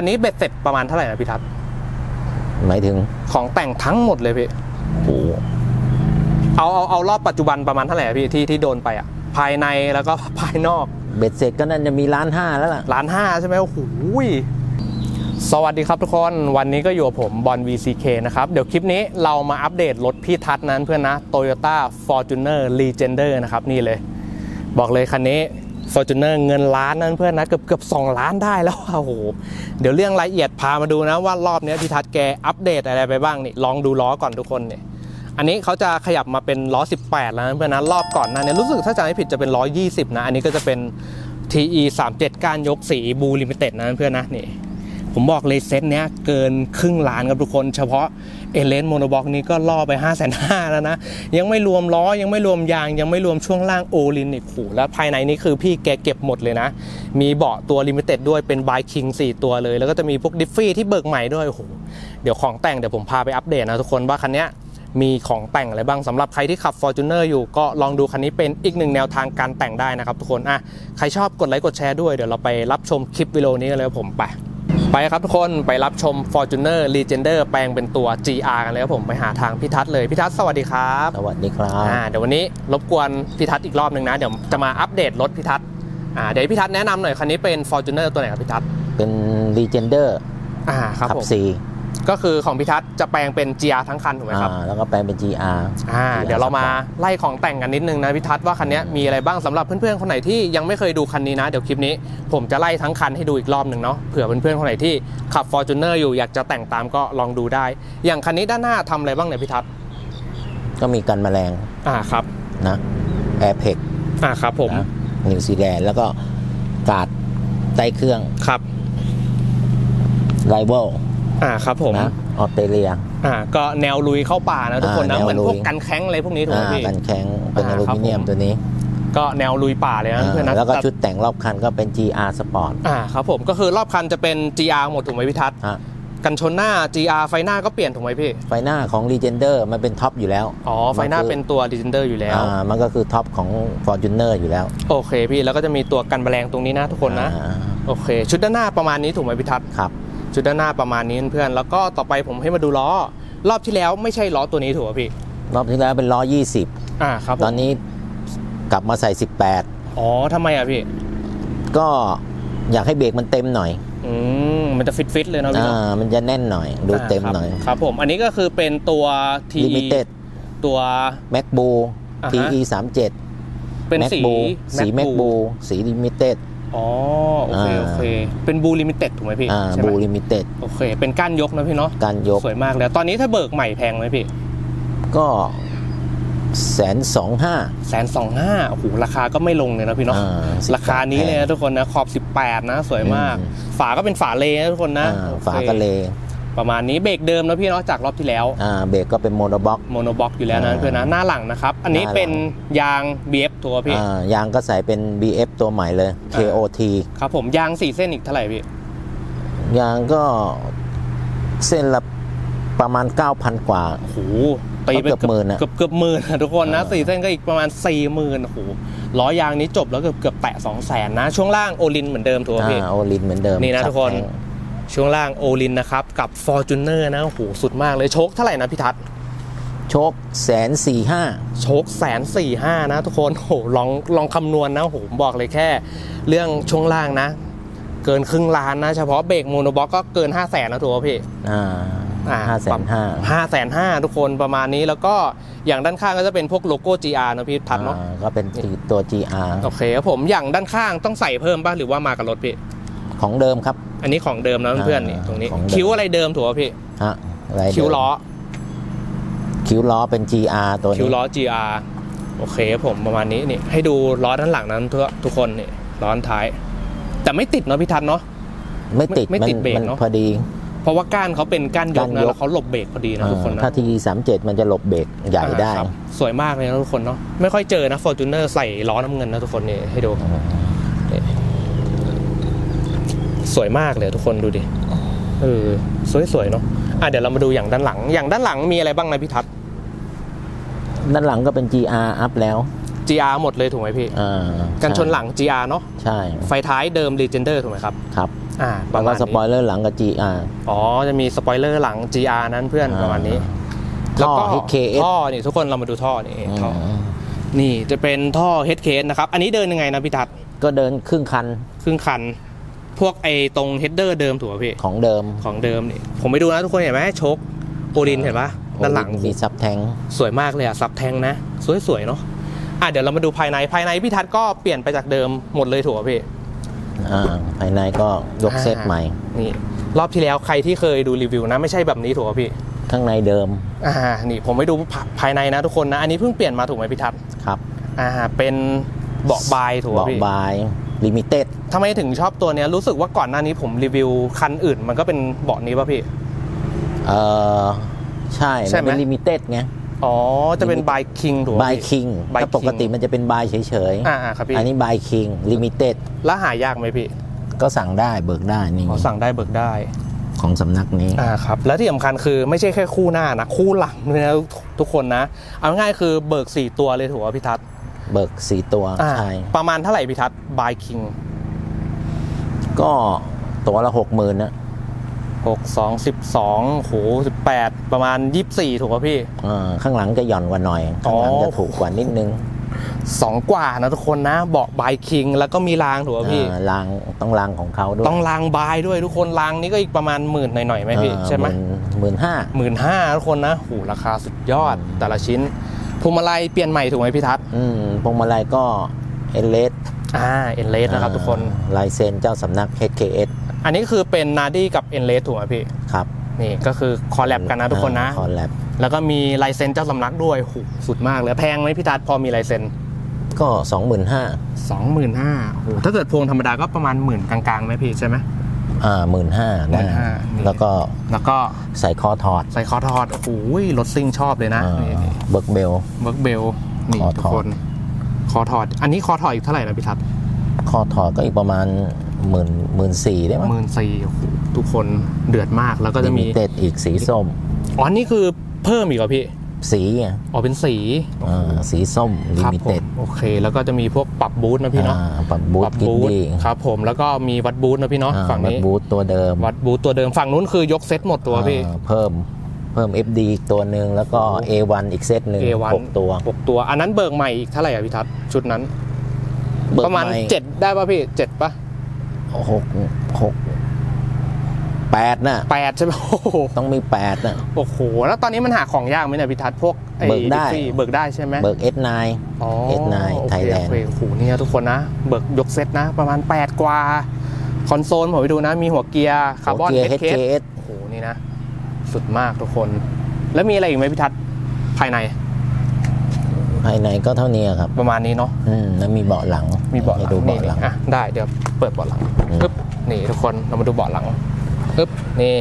คันนี้เบ็ดเสร็จประมาณเท่าไหร่นะพี่ทัศน์หมายถึงของแต่งทั้งหมดเลยพี่โอ้เอาเอาเอารอบปัจจุบันประมาณเท่าไหร่อะพี่ที่ที่โดนไปอะ ภายในแล้วก็ภายนอกเบ็ดเสร็จก็น่าจะมีล้านห้าแล้วล่ะ ล้านห้าใช่ไหมโอ้โหยสวัสดีครับทุกคนวันนี้ก็อยู่กับผมบอล VCK นะครับ เดี๋ยวคลิปนี้เรามาอัปเดตรถพี่ทัศน์นั้นเพื่อนนะ Toyota Fortuner Legender นะครับ นี่เลย บอกเลยคันนี้ ฟอร์จูเนอร์เงินล้านนั้นเพื่อนนะเกือบเกือบสองล้านได้แล้วอะโอ้โหเดี๋ยวเรื่องรายละเอียดพามาดูนะว่ารอบนี้พี่ทัศน์แกอัปเดตอะไรไปบ้างนี่ลองดูล้อก่อนทุกคนเนี่ยอันนี้เขาจะขยับมาเป็นล้อ 18 แล้วนะเพื่อนนะรอบก่อนหนะเนี่ยรู้สึกถ้าจำไม่ผิดจะเป็นล้อ20 นะ อันนี้ก็จะเป็น TE 37ก้านยกสีบูลิมิเต็ดนะเพื่อนนะนี่ ผมบอกเลยเซตเนี้ยเกินครึ่งล้านครับทุกคน เฉพาะเอเลนโมโนบ็อกนี้ก็ล่อไป 5 5 0 0 0แล้วนะ ยังไม่รวมล้อ ยังไม่รวมยาง ยังไม่รวมช่วงล่างโอลินอีกโหแล้วภายในนี้คือพี่แกเก็บหมดเลยนะ มีเบาะตัวลิมิเต็ดด้วยเป็นบายคิง4 ตัวเลย แล้วก็จะมีพวกดิฟฟี่ที่เบิกใหม่ด้วยโอ้โหเดี๋ยวของแต่งเดี๋ยวผมพาไปอัปเดตนะทุกคนว่าคันเนี้ยมีของแต่งอะไรบ้างสำหรับใครที่ขับ Fortuner อยู่ก็ลองดูคันนี้เป็นอีกหนึ่งแนวทางการแต่งได้นะครับทุกคนอะใครชอบกดไลค์กดแชร์ด้วยเดี๋ยวเราไปรับชมคลิปวิดีโอนี้กันเลยผมไป ไปครับทุกคนไปรับชม Fortuner Legender แปลงเป็นตัว GR กันเลยครับผมไปหาทางพิทัศน์เลยพิทัศน์สวัสดีครับสวัสดีครับอ่าเดี๋ยววันนี้รบกวนพิทัศน์อีกรอบหนึ่งนะ เดี๋ยวจะมาอัปเดตรถพิทัศน์อ่าเดี๋ยวให้พิทัศน์แนะนำหน่อยคันนี้เป็น Fortuner ตัวไหนครับพิทัศน์เป็น Legender อ่าครับขัผมซี ก็คือของพิทัศน์จะแปลงเป็น GR ทั้งคันถูกไหมครับอ่าแล้วก็แปลงเป็น GR อ่า GR เดี๋ยวเรามาไล่ของแต่งกันนิดนึงนะพิทัศน์ว่าคันนี้มีอะไรบ้างสำหรับเพื่อนๆคนไหนที่ยังไม่เคยดูคันนี้นะเดี๋ยวคลิปนี้ ผมจะไล่ทั้งคันให้ดูอีกรอบหนึ่งเนาะเผื่อเพื่อนๆคนไหนที่ขับ Fortuner อยู่อยากจะแต่งตามก็ลองดูได้ อย่างคันนี้ด้านหน้าทำอะไรบ้างเนี่ยพิทัศน์ก็มีกันแมลงอ่าครับนะแอร์เพกอ่าครับผมนะนิวซีแลนด์แล้วก็กาดใต้เครื่องครับไรเวล อ่าครับผมนะออสเตรเลียอ่าก็แนวลุยเข้าป่านะทุกคนนะอ่าแนวเหมือนพวกลุยกันแข้งอะไรพวกนี้ถูกไหมอ่าพี่กันแข็งเป็นออ่าลูครับมิเนียมผมตัวนี้ ก็แนวลุยป่าเลยนะเพื่อนนะอ่าแล้วก็ต่ชุดแต่งรอบคันก็เป็น GR Sport อ่าครับผมก็คือรอบคันจะเป็น GR หมดถูกไหมพิทัศน์ฮะกันชนหน้า GR ไฟหน้าก็เปลี่ยนถูกไหมพี่ ไฟหน้าของ Legender มันเป็นท็อปอยู่แล้ว อ๋อ ไฟหน้ามันคือเป็นตัว Legender อยู่แล้ว อ่า มันก็คือท็อปของ Fortuner อยู่แล้ว โอเคพี่ แล้วก็จะมีตัวกันแมลงตรงนี้นะทุกคนนะอ่าโอเค ชุดด้านหน้าประมาณนี้ถูกไหมพิทัศน์ครับ ชุดด้านหน้าประมาณนี้เพื่อนแล้วก็ต่อไปผมให้มาดูล้อ รอบที่แล้วไม่ใช่ล้อตัวนี้ถูกไหมพี่ รอบที่แล้วเป็นล้ออ่าครับผม20ตอนนี้กลับมาใส่ 18 อ๋อทำไมอะพี่ ก็อยากให้เบรกมันเต็มหน่อยอืมมันจะฟิตฟิตๆเลยเนาะพี่อ่าเนาะมันจะแน่นหน่อย ดูเต็มาครับหน่อย ครับผมอันนี้ก็คือเป็นตัว TE Limited ตัว MacBoo อ่าฮะ TE 37เป็นสี MacBoo สี MacBoo สี Limited อ๋อโอเคอ่าโอเค เป็นบูลิมิเต็ดถูกไหมพี่อ่าใช่ไหม Boo Limited โอเค เป็นก้านยกนะพี่เนาะการยกสวยมากเลยตอนนี้ถ้าเบิกใหม่แพงไหมพี่ ก็แสนสองห้าแสนสองห้าโอ้โหราคาก็ไม่ลงเลยนะพี่เนาะอ่า18ราคานี้เลยนะทุกคนนะขอบ 18 นะ สวยมากอืมฝาก็เป็นฝาเลนะทุกคนนะอ่าโอคฝากระเล ประมาณนี้เบรกเดิมนะพี่เนาะจากรอบที่แล้วอ่าเบรกก็เป็นโมโนบ็อกโมโนบ็อกอยู่แล้วนะอ่าเพื่อนนะหน้าหลังนะครับ อันนี้หน้าหลังเป็นยาง BF ตัวพี่อ่ายางก็ใส่เป็น BF ตัวใหม่เลย KOT ครับผมยาง4เส้นอีกเท่าไหร่พี่ยางก็เส้นละประมาณ 9,000 กว่าโอ้โหตีไปก็เกือบหมื่นอะเกือบเกือบหมื่นอะทุกคนนะอ่าสี่เส้นก็อีกประมาณ4ี่หมื่นโอ้โหล้อยางนี้จบแล้วเกือบเกือบแตะ2 0 0แสนนะ ช่วงล่างโอลินเหมือนเดิมถูกไหมพี่อ่าโอลินเหมือนเดิมนี่นะครับทุกคน ช่วงล่างโอลินนะครับ กับ f o r t u n e r นะโอ้โหสุดมากเลย โชคเท่าไหร่นะพี่ทัศน์โชคแสนสี่ห้าโชคแสนสี่ห้านะทุกคนโอ้โหลองลองคำนวณนะโอ้โหผมบอกเลยแค่ เรื่องช่วงล่างนะ เกินครึ่งล้านนะ เฉพาะเบรกโมโนบ็อกก็เกิน5 0 0แสนนะถูกป่ะพี่อ่าอ่าห้าแสนห้าห้าแสนห้าทุกคนประมาณนี้แล้วก็อย่างด้านข้างก็จะเป็นพวกโลโก้ GR นะพี่ทัศน์เนาะอ่าก็เป็นตัว GR โอเคครับผมอย่างด้านข้างต้องใส่เพิ่มป่ะหรือว่ามากับรถพี่ ของเดิมครับ อันนี้ของเดิมนะเพื่อนๆนี่อ่าตรงนี้ของเดิม คิ้วอะไรเดิมถูกป่ะพี่ฮะอะไรเดิมคิ้วล้อคิ้วล้อเป็น GR ตัวคิ้วนี้ล้อ GR โอเคครับผมประมาณนี้นี่ให้ดูล้อด้านหลังนั้นทุกทุกคนนี่ล้อด้านท้าย แต่ไม่ติดเนาะพี่ทัศน์เนาะ ไม่ติดไม่ติดนเบรกมันเนอะ พอดี เพราะว่าก้านเขาเป็นก้านยกก้านยนะกแล้วเขาหลบเบรกพอดีนะทุกคนนะ ถ้าทีสามเจ็ดมันจะหลบเบรกใหญ่ได้ อ่าครับสวยมากเลยนะทุกคนเนาะไม่ค่อยเจอนะ Fortuner ใส่ล้อน้ำเงินนะทุกคนนี่ให้ดูนี่ สวยมากเลยทุกคนดูดิเออสวยๆเนาะอะเดี๋ยวเรามาดูอย่างด้านหลัง อย่างด้านหลังมีอะไรบ้างนะพี่ทัศน์ด้านหลังก็เป็น GR อัพแล้ว GR หมดเลยถูกไหมพี่อ่ากันชนใหลัง GR เนาะใช่ ไฟท้ายเดิม Legender ถูกไหมครับ ครับอ่าปแล้วระก็มาณสปอยนี้เลอร์หลังกับ GR อ๋อ จะมีสปอยเลอร์หลัง GR นั้นเพื่อนอ่าประมาณนี้ท่อแล้วก็ HKS ท่อนี่ทุกคนเรามาดูท่อนี่ท่ออมนี่จะเป็นท่อ HKS นะครับ อันนี้เดินยังไงนะพี่ทัศน์ก็เดินครึ่งคัน ครึ่งคัน พวกไอ้ตรงเฮดเดอร์เดิมถูกป่ะพี่ ของเดิมของเดิมนี่ผมไปดูนะทุกคนเห็นไหมโชคโอดินเห็นปะด้านหลังมีซับแทงสวยมากเลยอะซับแทงนะ สวยๆเนาะอะเดี๋ยวเรามาดูภายในภายในพี่ทัศน์ก็เปลี่ยนไปจากเดิมหมดเลยถูกป่ะพี่อ่าภายในก็ยกเซตใหม่นี่รอบที่แล้วใครที่เคยดูรีวิวนะไม่ใช่แบบนี้ถูกป่ะพี่ข้างในเดิมอ่านี่ผมไปดูภาภายในนะทุกคนนะ อันนี้เพิ่งเปลี่ยนมาถูกไหมพี่ทัศน์ครับอ่าเป็นเบาะบายถูกป่ะเบาะพี่บาย ลิมิเต็ดทำไมถึงชอบตัวเนี้ยรู้สึกว่าก่อนหน้านี้ผมรีวิวคันอื่น มันก็เป็นเบาะนี้ป่ะพี่ เออใช่ใช่มันไหมเป็นลิมิเต็ดไง อ๋อ จะเป็นบายคิงถูกป่ะบายพี่ คิง By ถ้าปกติ King มันจะเป็นบายเฉยอ่าอ่าครับพี่ อันนี้บายคิงลิมิเต็ดแล้วหายากไหมพี่ก็สั่งได้เบิกได้นี่ขอสั่งได้เบิกได้ ของสำนักนี้ อ่าครับ แล้วที่สำคัญคือไม่ใช่แค่คู่หน้านะ คู่หลังด้วยนะทุกคนนะ เอาง่ายๆคือเบิก 4 ตัวเลยถูกป่ะพี่ทัศน์ เบิกสี่ตัวอ่าใช่ประมาณเท่าไหร่พี่ทัศน์บายคิงก็ตัวละหกหมื่นนะหกสองสิบสองโหสิบแปดประมาณยี่สิบสี่ถูกป่ะพี่อ่าข้างหลังจะหย่อนกว่าหน่อย ข้างหลังอ๋อจะถูกกว่านิดนึงสองกว่านะทุกคนนะเบาะบายคิง แล้วก็มีรางถูกป่ะพี่อ่ารางต้องรางของเขาด้วยต้องรางบายด้วยทุกคนรางนี้ก็อีกประมาณหมื่นหน่อยๆไหมพี่อ่าใช่ไหมหมื่นห้าหมื่นห้าทุกคนนะโหราคาสุดยอดอืมแต่ละชิ้น พวงมาลัยเปลี่ยนใหม่ถูกไหมพี่ทัศน์อืมพวงมาลัยก็เอเลสอ่าเอ็นเลสนะครับทุกคน ลายเซ็นเจ้าสำนัก HKS อันนี้คือเป็นนาดี้กับเอ็นเลสถูกไหมพี่ ครับ นี่ก็คือคอลแลบกันนะทุกคนนะ คอลแลบแล้วก็มีลายเซ็นเจ้าสำนักด้วยโหสุดมากเลย แพงไหมพี่ทัศน์พอมีลายเซ็นก็สองหมื่นห้าสองหมื่นห้าโหถ้าเกิดพวงธรรมดาก็ประมาณหมื่นกลางๆไหมพี่ใช่ไหม อ่าหมื่นห้า15,000นี่แล้วก็แล้วก็ใส่คอถอด ใส่คอทอดโอ้โหรถซิ่งชอบเลยนะนี่เบิร์กเบลเบิร์กเบลนี่คอทุถกอดคนคอถอด อันนี้คอถอดอีกเท่าไหร่นะพี่ทัศน์คอถอดก็อีกประมาณหมื่นหมื่นสี่ได้ไหมหมื่นสี่ทุกคนเดือดมากแล้วก็จะมีเต็ดอีกสีส้มอ๋อนี่คือเพิ่มอีกเหรอพี่ สีอะอ๋อเป็นสีอ่าสีส้มลิครับมิผเต็ดมโอเค แล้วก็จะมีพวกปรับบูทนะพี่เนาะปรับบูปทรับกินบูทดีครับผมแล้วก็มีวัดบูทนะพี่เนาะอ่าฝั่งวัดนี้ บูทตัวเดิมวัดบูทตัวเดิมฝั่งนู้นคือยกเซตหมดตัวพี่ อ่าเพิ่มเพิ่ม FD อีกตัวหนึ่งแล้วก็ A1 อีกเซตหนึ่ง A1 หกตัวหกตัว อันนั้นเบิกใหม่อีกเท่าไหร่อะพี่ทัศน์ชุดนั้น เบิกประมาณใหเจ็ดได้ป่ะพี่เจ็ดป่ะ หกหก แปดน่ะแปดใช่ไหมโอ้โหต้องมีแปดน่ะ โอ้โห แล้วตอนนี้มันหาของยากไหมเนี่ยพี่ทัศน์พวกไอ้เบิกได้ดิฟฟี่เบิกได้ใช่ไหมเบิก S9 อ๋อ S9 โอเค Thailand โอเคโอ้โหเนี่ยทุกคนนะ เบิกยกเซตนะ ประมาณ 8 กว่า คอนโซลผมไปดูนะ มีหัวเกียร์คาร์บอน หัวเกียร์ HKS HKS โอ้โห นี่นะ สุดมากทุกคน แล้วมีอะไรอีกไหมพี่ทัศน์ภายในภายในก็เท่านี้ครับ ประมาณนี้เนาะ อืมแล้วมีเบาะหลังมีเบาะหลัให้งดูนี่เบาะหลังๆอะได้เดี๋ยวเปิดเบาะหลังอืมปึ๊บนี่ทุกคนเรามาดูเบาะหลัง ปึ๊บนี่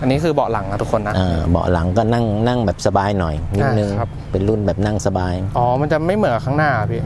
อันนี้คือเบาะหลังนะทุกคนนะอ่าเบาะหลังก็นั่งนั่งแบบสบายหน่อยนิดนึงอ่าครับ เป็นรุ่นแบบนั่งสบาย อ๋อ มันจะไม่เหมือนกับข้างหน้าอะพี่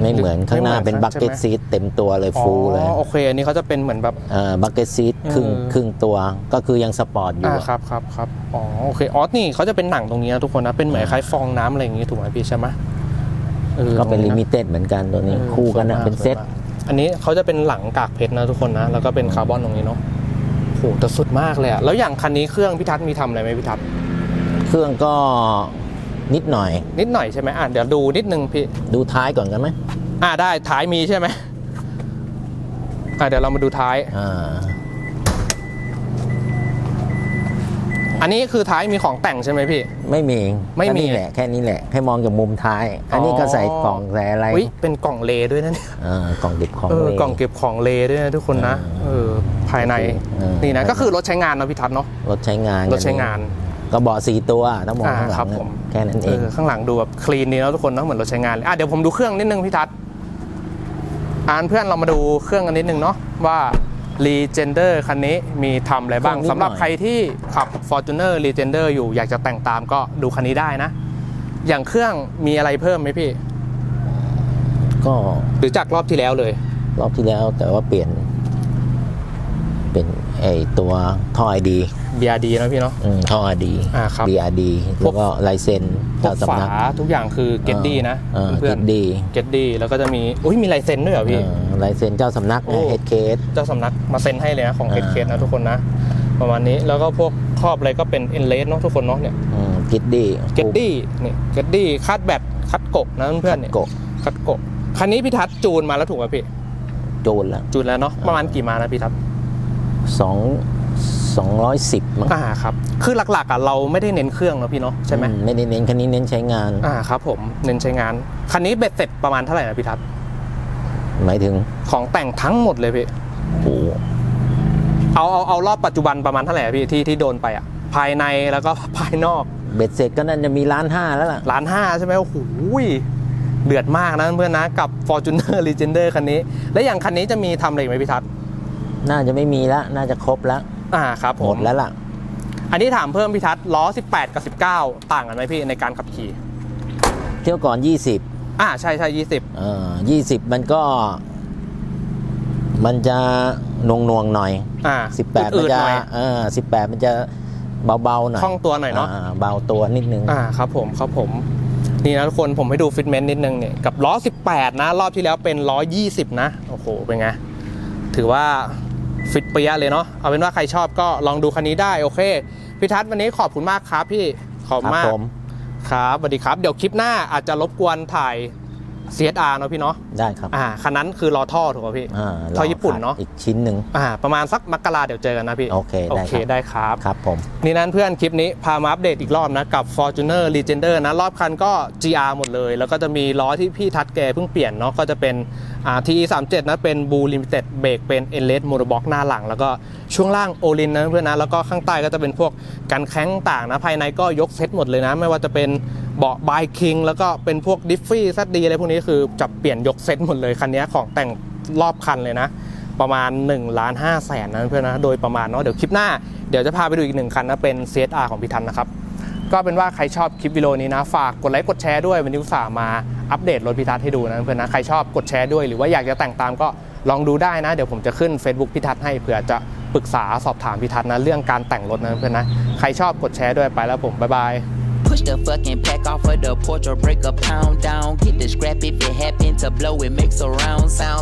ไม่เหมือนข้างหน้าไม่เหมือนเป็นใช่บักเก็ตไหม ซีทเต็มตัวเลยฟูลเลยอ๋อโอเค อันนี้เขาจะเป็นเหมือนแบบ เอ่อบักเก็ตซีทครึ่งเออ ครึ่งตัวก็คือยังสปอร์ตอยู่อ่าอะครับครับครับอ๋อโอเคอ๋อนี่เขาจะเป็นหนังตรงนี้นะทุกคนนะเป็นเหมือนคล้ายฟองน้ำอะไรอย่างงี้ถูกไหมพี่ใช่ไหมออก็เป็นตรงลินะมิเต็ดเหมือนกันตัวนี้ออคู่กันนะสวยมากเป็นเซตสวยมากอันนี้เขาจะเป็นหลังกากเพชรนะทุกคนนะ แล้วก็เป็นคาร์บอนตรงนี้เนาะโหแต่สุดมากเลยอะแล้วอย่างคันนี้เครื่องพิทัศน์มีทำอะไรไหมพิทัศน์เครื่องก็นิดหน่อย นิดหน่อยใช่ไหมอะเดี๋ยวดูนิดนึงพี่ ดูท้ายก่อนกันไหมอะได้ท้ายมีใช่ไหมอะเดี๋ยวเรามาดูท้ายอ่า อันนี้คือท้ายมีของแต่งใช่ไหมพี่ ไม่มีไม่มีแค่นี้แหละแค่นี้แหละ ให้มองจากมุมท้าย อันนี้ก็ใส่กล่องใส่อะไรอุ๊ยเป็นกล่องเลด้วยนะเนี่ยอ่ากล่องเก็บของเออเลยกล่องเก็บของเลด้วยนะทุกคนนะเออเออภายในเออ นี่นะก็คือรถใช้งานเนาะพี่ทัศน์เนาะรถใช้งานรถใช้งานก็เบาะสี่ตัวต้องมองอ่าข้างหลัครับงผม แค่นั้นเอเอง อข้างหลังดูแบบคลีนดีเนาะทุกคนเนาะเหมือนรถใช้งานเลยอะเดี๋ยวผมดูเครื่องนิดนึงพี่ทัศน์อ่านเพื่อนเรามาดูเครื่องกันนิดนึงเนาะว่า Legender คันนี้มีทำอะไรบ้างเครื่องนิดหน่อยสำหรับใครที่ขับ Fortuner Legender อยู่อยากจะแต่งตามก็ดูคันนี้ได้นะ อย่างเครื่องมีอะไรเพิ่มไหมพี่ ก็หรือจากรอบที่แล้วเลย รอบที่แล้วแต่ว่าเปลี่ยน เป็นไอตัวท่อไอดี BRD นะพี่เนาะท่อไอดีอ่าครับ BRD แล้วก็ลายเซ็นพวเจ้ากฝาสำนักทุกอย่างคือ Get D นะเออเพื่อน Get D ๆ Get D แล้วก็จะมีอุ้ยมีลายเซ็นด้วยเหรอพี่เออ ลายเซ็นเจ้าสำนักโอ้เฮดเคสเจ้าสำนักมาเซ็นให้เลยนะของอ่า Head Case นะทุกคนนะ ประมาณนี้แล้วก็พวกครอบอะไรก็เป็น e n l a s เนาะทุกคนเนาะเนี่ยกิดดี Get D นี่ Get D คัดแบตคัดกกนะเพื่อนๆเนี่ยกกคัดกกคันนี้พี่ทัศน์จูนมาแล้วถูกไหมพี่โจนละจูนแล้วเนาะประมาณกี่มานะพี่ทัศน์สองสองร้อยสิบมั้งอ่าครับ คือหลักๆอะเราไม่ได้เน้นเครื่องเนาะพี่เนาะใช่ไหมอืไม่ได้เน้นคันนี้เน้นใช้งานอ่าครับผมเน้นใช้งานคันนี้เบ็ดเสร็จประมาณเท่าไหร่นะพี่ทัศน์ หมายถึงของแต่งทั้งหมดเลยพี่โอ้เอาเอาเอารอบปัจจุบันประมาณเท่าไหร่อะพี่ที่ที่โดนไปอะ ภายในแล้วก็ภายนอกเบ็ดเสร็จก็น่าจะมีล้านห้าแล้วล่ะล้านห้าใช่ไหมโอ้โหเดือดมากนะเพื่อนนะกับ Fortuner Legender คันนี้ และอย่างคันนี้จะมีทำอะไรอีกไหมพี่ทัศน์น่าจะไม่มีแล้วน่าจะครบแล้วอ่าครับผหมมดแล้วล่ะ อันนี้ถามเพิ่มพี่ทัศน์ล้อ 18 กับ 19 ต่างกันไหมพี่ในการขับขี่ เที่ยวก่อน 20 อ่าใช่ใช่ยี่สิบเอ่อ20มันก็ มันจะนวงนวงๆหน่อยอ่า18มันอืดๆจะหน่อยเออ18มันจะเบาๆหน่อยคล่องตัวหน่อยเนาะอ่เบาตัวนิดนึงอ่าครับผมครับผมนี่นะทุกคนผมให้ดูฟิตเมนต์นิดนึงเนี่ยกับล้อ 18 นะ รอบที่แล้วเป็นล้อ 20 นะ โอ้โห เป็นไง ถือว่าฟิตเปียะเลยเนาะเอาเป็นว่าใครชอบก็ลองดูคันนี้ได้ โอเค พี่ทัศน์วันนี้ขอบคุณมากครับพี่ ขอบครัมากผม ครับสวัสดีครับ เดี๋ยวคลิปหน้าอาจจะรบกวนถ่าย CSR เนาะพี่เนาะได้ครับอ่าคันนั้นคือรอท่อถูกป่ะพี่ อ่าท่อญี่ปุ่นเนอะ อีกชิ้นหนึ่ง อ่าประมาณสักมกราเดี๋ยวเจอกันนะพี่โอเคโอได้เคครับได้ครับ ครับผมนี่นี่นั้นเพื่อนคลิปนี้พามาอัปเดตอีกรอบนะกับ Fortuner Legender นะ รอบคันก็ GR หมดเลย แล้วก็จะมีล้อที่พี่ทัดแกเพิ่งเปลี่ยนเนาะก็จะเป็นอ่า TE 3 7นะเป็น Blue Limited เบรกเป็น e n l e s Monobox หน้าหลัง แล้วก็ช่วงล่างโอลินนะเพื่อนนะ แล้วก็ข้างใต้ก็จะเป็นพวกกันแข้งต่างนะ ภายในก็ยกเซตหมดเลยนะ ไม่ว่าจะเป็น เบาะบายคิงแล้วก็เป็นพวกดิฟฟี่ซัดดีอะไรพวกนี้คือจับเปลี่ยนยกเซตหมดเลยคันนี้ของแต่งรอบคันเลยนะ ประมาณ1ล้าน5แสนนะเพื่อนนะโดยประมาณเนาะเดี๋ยวคลิปหน้าเดี๋ยวจะพาไปดูอีกหนึ่งคันนะเป็น CSR ของพี่ทันนะครับก็เป็นว่าใครชอบคลิปวิดีโอนี้นะ ฝากกดไลค์กดแชร์ด้วยวันนี้อุตส่าห์มาอัปเดตรถพิทัศน์ให้ดูนะเพื่อนนะใครชอบกดแชร์ด้วยหรือว่าอยากจะแต่งตามก็ลองดูได้นะ เดี๋ยวผมจะขึ้น Facebook พิทัศน์ให้เผื่อจะปรึกษาสอบถามพิทัศน์นะเรื่องการแต่งรถนะเพื่อนนะใครชอบกดแชร์ด้วยไปแล้วผมบ๊ายบาย Push the fucking pack off of the porch or break a pound down. Get the scrap if it happen to blow, it makes a round sounds.